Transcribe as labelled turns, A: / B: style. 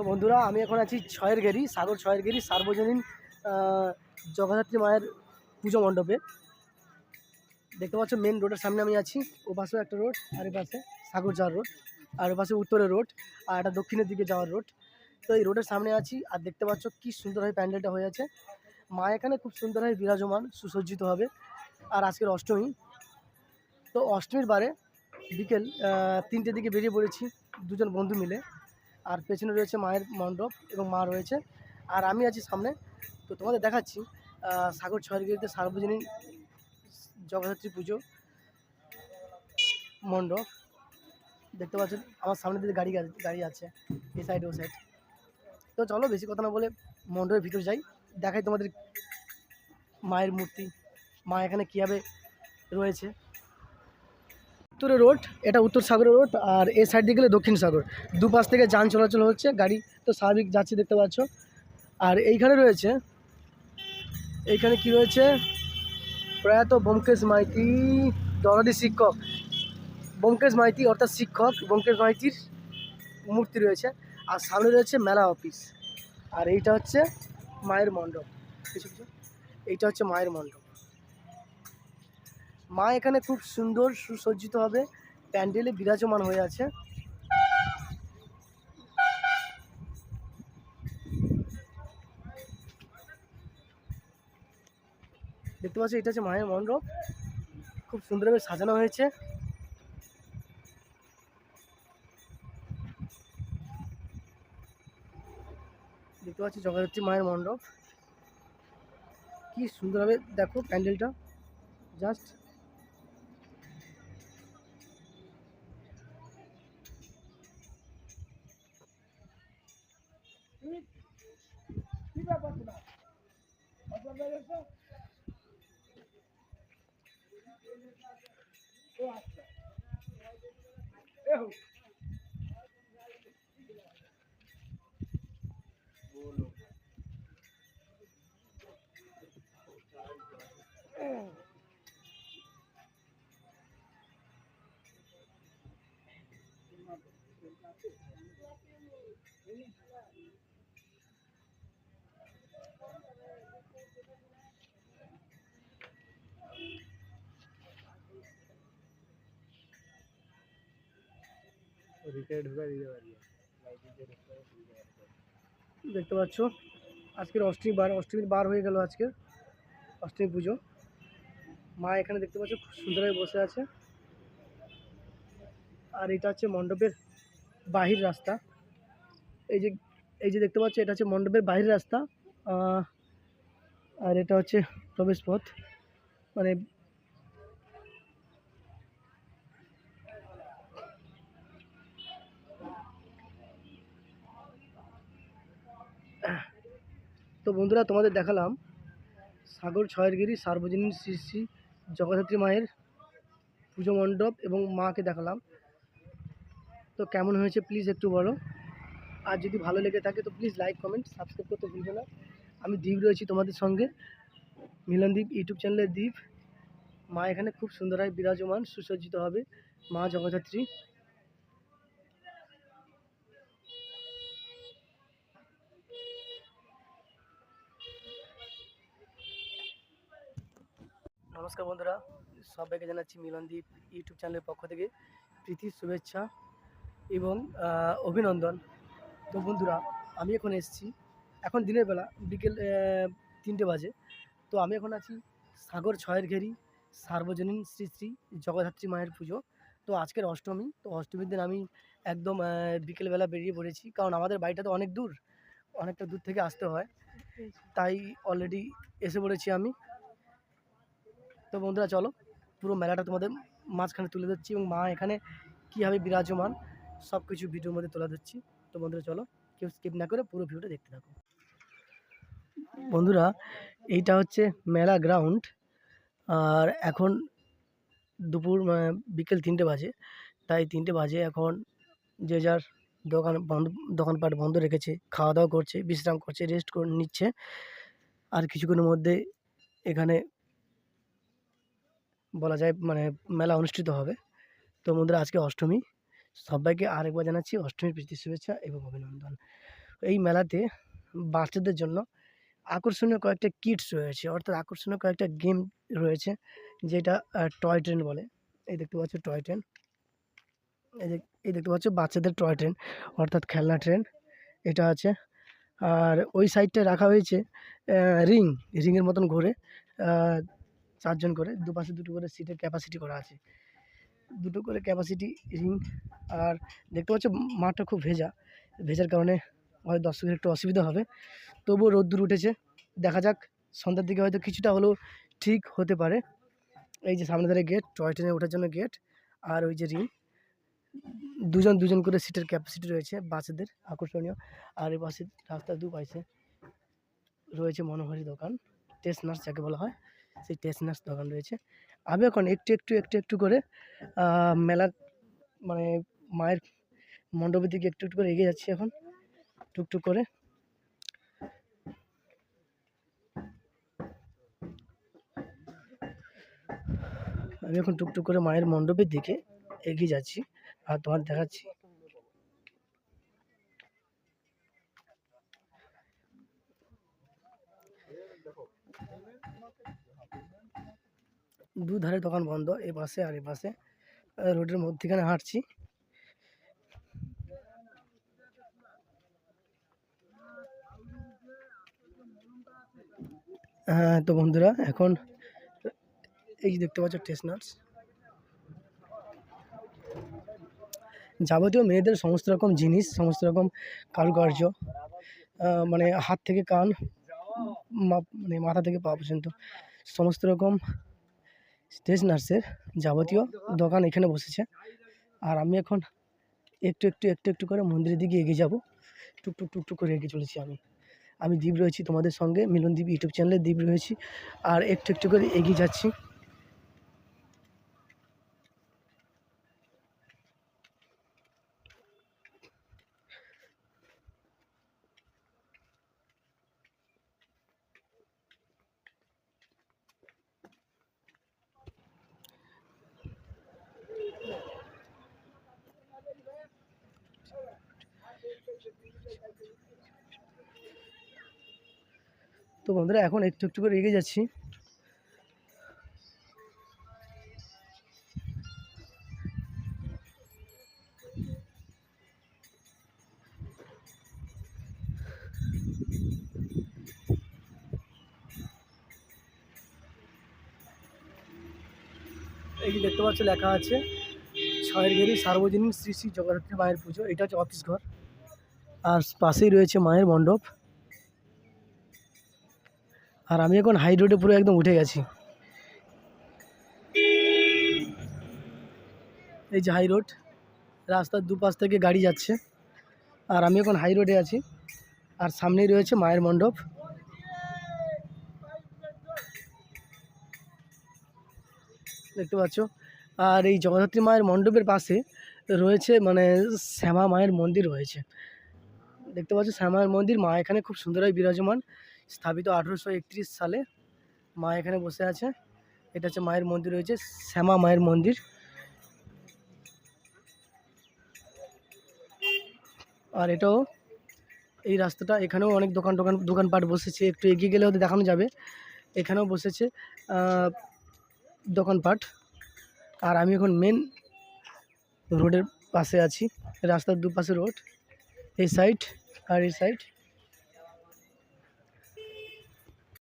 A: তো বন্ধুরা, আমি এখন আছি ছয়ের গেরি, সাগর ছয়ের গেরি, সার্বজনীন জগদ্ধাত্রী মায়ের পুজো মণ্ডপে। দেখতে পাচ্ছ মেন রোডের সামনে আমি আছি ও পাশেও একটা রোড আর এ পাশে সাগর যাওয়ার রোড আর ও পাশে উত্তরের রোড আর একটা দক্ষিণের দিকে যাওয়ার রোড তো এই রোডের সামনে আছি, আর দেখতে পাচ্ছ কি সুন্দরভাবে প্যান্ডেলটা হয়ে আছে। মা এখানে খুব সুন্দরভাবে বিরাজমান, সুসজ্জিত হবে। আর আজকের অষ্টমী। তো অষ্টমীর বারে বিকেল তিনটের দিকে বেরিয়ে পড়েছি, দুজন বন্ধু মিলে। আর পেছনে রয়েছে মায়ের মণ্ডপ এবং মা রয়েছে। আর আমি আছি সামনে। তো তোমাদের দেখাচ্ছি সাগর ছয়গিরিতে সার্বজনীন জগদ্ধাত্রী পুজো মণ্ডপ। দেখতে পাচ্ছেন, আমার সামনে দিকে গাড়ি গাড়ি আছে এই সাইড ও সাইড তো চলো, বেশি কথা না বলে মণ্ডপের ভিতরে যাই। দেখাই তোমাদের মায়ের মূর্তি, মা এখানে কীভাবে রয়েছে। উত্তরে রোড, এটা উত্তর সাগরের রোড আর এই সাইড দিয়ে গেলে দক্ষিণ সাগর। দুপাশ থেকে যান চলাচল হচ্ছে, গাড়ি তো স্বাভাবিক যাচ্ছে দেখতে পাচ্ছ। আর এইখানে রয়েছে, এইখানে কি রয়েছে? প্রয়াত ব্যোমকেশ মাইতি দরাদি শিক্ষক। ব্যোমকেশ মাইতি অর্থাৎ শিক্ষক, ব্যোমকেশ মাইতির মূর্তি রয়েছে। আর সামনে রয়েছে মেলা অফিস। আর এইটা হচ্ছে মায়ের মণ্ডপ। কিছু এইটা হচ্ছে মায়ের মণ্ডপ। মা এখানে খুব সুন্দর সুসজ্জিত হবে প্যান্ডেলে বিরাজমান হয়ে আছে। দেখতে পাচ্ছ, এটা হচ্ছে মায়ের মণ্ডপ। খুব সুন্দরভাবে সাজানো হয়েছে। দেখতে পাচ্ছি, জগদ্ধাত্রী মায়ের মণ্ডপ। কি সুন্দরভাবে দেখো প্যান্ডেলটা। Just Erro. Thank you. দেখতে পাচ্ছ, আজকের অষ্টমী বার, অষ্টমীর বার হয়ে গেল আজকে। অষ্টমী পুজো। মা এখানে দেখতে পাচ্ছ, খুব সুন্দরভাবে বসে আছে। আর এটা হচ্ছে মণ্ডপের বাহির রাস্তা। এই যে এই যে দেখতে পাচ্ছ, এটা হচ্ছে মণ্ডপের বাহির রাস্তা। আর এটা হচ্ছে প্রবেশ পথ মানে তো বন্ধুরা তোমাদের দেখালাম সাগর ছয়েরগিরি সার্বজনীন শ্রী শ্রী জগদ্ধাত্রী মায়ের পুজো মণ্ডপ এবং মাকে দেখালাম। তো কেমন হয়েছে প্লিজ একটু বলো। আর যদি ভালো লেগে থাকে তো প্লিজ লাইক, কমেন্ট, সাবস্ক্রাইব করতে ভুলবে না। আমি দ্বীপ রয়েছি তোমাদের সঙ্গে। মিলনদ্বীপ ইউটিউব চ্যানেলের দ্বীপ মা এখানে খুব সুন্দর হয়, বিরাজমান, সুসজ্জিত হবে। মা জগদ্ধাত্রী। নমস্কার বন্ধুরা, সবাইকে জানাচ্ছি মিলনদ্বীপ ইউটিউব চ্যানেলের পক্ষ থেকে প্রীতি শুভেচ্ছা এবং অভিনন্দন। তো বন্ধুরা, আমি এখন এসেছি, এখন দিনের বেলা, বিকেল তিনটে বাজে। তো আমি এখন আছি সাগর ছয়ের ঘেরি, সার্বজনীন শ্রী শ্রী জগদ্ধাত্রী মায়ের পুজো। তো আজকের অষ্টমী, তো অষ্টমীর দিন আমি একদম বিকেলবেলা বেরিয়ে পড়েছি, কারণ আমাদের বাড়িটা তো অনেক দূর, অনেকটা দূর থেকে আসতে হয়। তাই অলরেডি এসে পড়েছি আমি। তো বন্ধুরা, চলো পুরো মেলাটা তোমাদের মাঝখানে তুলে ধরছি এবং মা এখানে কীভাবে বিরাজমান সব কিছু ভিডিওর মধ্যে তুলে ধরছি। তো বন্ধুরা, চলো কেউ স্কিপ না করে পুরো ভিডিওটা দেখতে থাকো। বন্ধুরা, এইটা হচ্ছে মেলা গ্রাউন্ড আর এখন দুপুর বিকেল তিনটে বাজে। তাই তিনটে বাজে এখন যে যার দোকান বন্ধ, দোকানপাট বন্ধ রেখেছে খাওয়া দাওয়া করছে, বিশ্রাম করছে রেস্ট করে নিচ্ছে। আর কিছুক্ষণের মধ্যে এখানে বলা যায় মানে মেলা অনুষ্ঠিত হবে। তো বন্ধুরা, আজকে অষ্টমী। সবাইকে আরেকবার জানাচ্ছি অষ্টমীর প্রীতি, শুভেচ্ছা এবং অভিনন্দন। এই মেলাতে বাচ্চাদের জন্য আকর্ষণীয় কয়েকটা কিটস রয়েছে। অর্থাৎ আকর্ষণীয় কয়েকটা গেম রয়েছে, যেটা টয় ট্রেন বলে। এই দেখতে পাচ্ছ টয় ট্রেন। এই দেখ, এই দেখতে পাচ্ছ বাচ্চাদের টয় ট্রেন, অর্থাৎ খেলনা ট্রেন। এটা আছে। আর ওই সাইডটায় রাখা হয়েছে রিং। রিংয়ের মতন ঘোরে। চারজন করে, দুপাশে দুটো করে সিটের ক্যাপাসিটি করা আছে। দুটো করে ক্যাপাসিটি রিং আর দেখতে পাচ্ছ মাঠটা খুব ভেজা। ভেজার কারণে হয়তো দর্শকের একটু অসুবিধা হবে। তবুও রোদ্দুর উঠেছে। দেখা যাক, সন্ধ্যার দিকে হয়তো কিছুটা হলেও ঠিক হতে পারে। এই যে সামনে ধারে গেট টয় ট্রেনে ওঠার জন্য গেট আর ওই যে রিং দুজন দুজন করে সিটের ক্যাপাসিটি রয়েছে বাচ্চাদের আকর্ষণীয়। আর এই পাশে রাস্তার দু পাশে রয়েছে মনোহারি দোকান টেস্ট নার্স যাকে বলা হয়। সেই টেস্ট নার্স দোকান রয়েছে। আমি এখন একটু একটু একটু একটু করে মেলার মানে মায়ের মণ্ডপের দিকে একটু একটু করে এগিয়ে যাচ্ছি এখন। টুকটুক করে। আমি এখন টুকটুক করে মায়ের মণ্ডপের দিকে এগিয়ে যাচ্ছি আর তোমার দেখাচ্ছি। দুধারে দোকান বন্ধ, এ পাশে আর এ পাশে। রোডের মধ্যেখানে হাঁটছি। হ্যাঁ তো বন্ধুরা, এখন এই দেখতে পাচ্ছ টেস্টনার্স যাবতীয় মেয়েদের সমস্ত রকম জিনিস, সমস্ত রকম কারুকার্য মানে হাত থেকে কান মানে মাথা থেকে পা পর্যন্ত। সমস্ত রকম স্টেশনার্সের যাবতীয় দোকান এখানে বসেছে। আর আমি এখন একটু একটু একটু একটু করে মন্দিরের দিকে এগিয়ে যাব। টুকটুক টুকটুক করে এগিয়ে চলেছি আমি। আমি দ্বীপ রয়েছি তোমাদের সঙ্গে। মিলন দ্বীপ ইউটিউব চ্যানেলে দ্বীপ রয়েছি। আর একটু একটু করে এগিয়ে যাচ্ছি। তো বন্ধুরা, এখন একটু একটু করে এগিয়ে যাচ্ছি। দেখতে পাচ্ছ, লেখা আছে ছয়ের গেরি সার্বজনীন শ্রী শ্রী জগদ্ধাত্রী মায়ের পুজো। এটা হচ্ছে অফিস ঘর। আর পাশেই রয়েছে মায়ের মণ্ডপ। আর আমি এখন হাই রোডে পুরো একদম উঠে গেছি। এই যে হাই রোড রাস্তার দুপাশ থেকে গাড়ি যাচ্ছে। আর আমি এখন হাই রোডে আছি। আর সামনেই রয়েছে মায়ের মণ্ডপ। দেখতে পাচ্ছ? আর এই জগদ্ধাত্রী মায়ের মণ্ডপের পাশে রয়েছে মানে শ্যামা মায়ের মন্দির রয়েছে। দেখতে পাচ্ছ, শ্যামা মায়ের মন্দির, মা এখানে খুব সুন্দরভাবে বিরাজমান। স্থাপিত আঠেরোশো একত্রিশ সালে মা এখানে বসে আছে। এটা হচ্ছে মায়ের মন্দির রয়েছে শ্যামা মায়ের মন্দির। আর এটাও এই রাস্তাটা, এখানেও অনেক দোকান টোকান, দোকানপাট বসেছে। একটু এগিয়ে গেলে হয়তো দেখানো যাবে। এখানেও বসেছে দোকানপাট। আর আমি এখন মেন রোডের পাশে আছি। রাস্তার দুপাশে রোড এই সাইড আর এই সাইড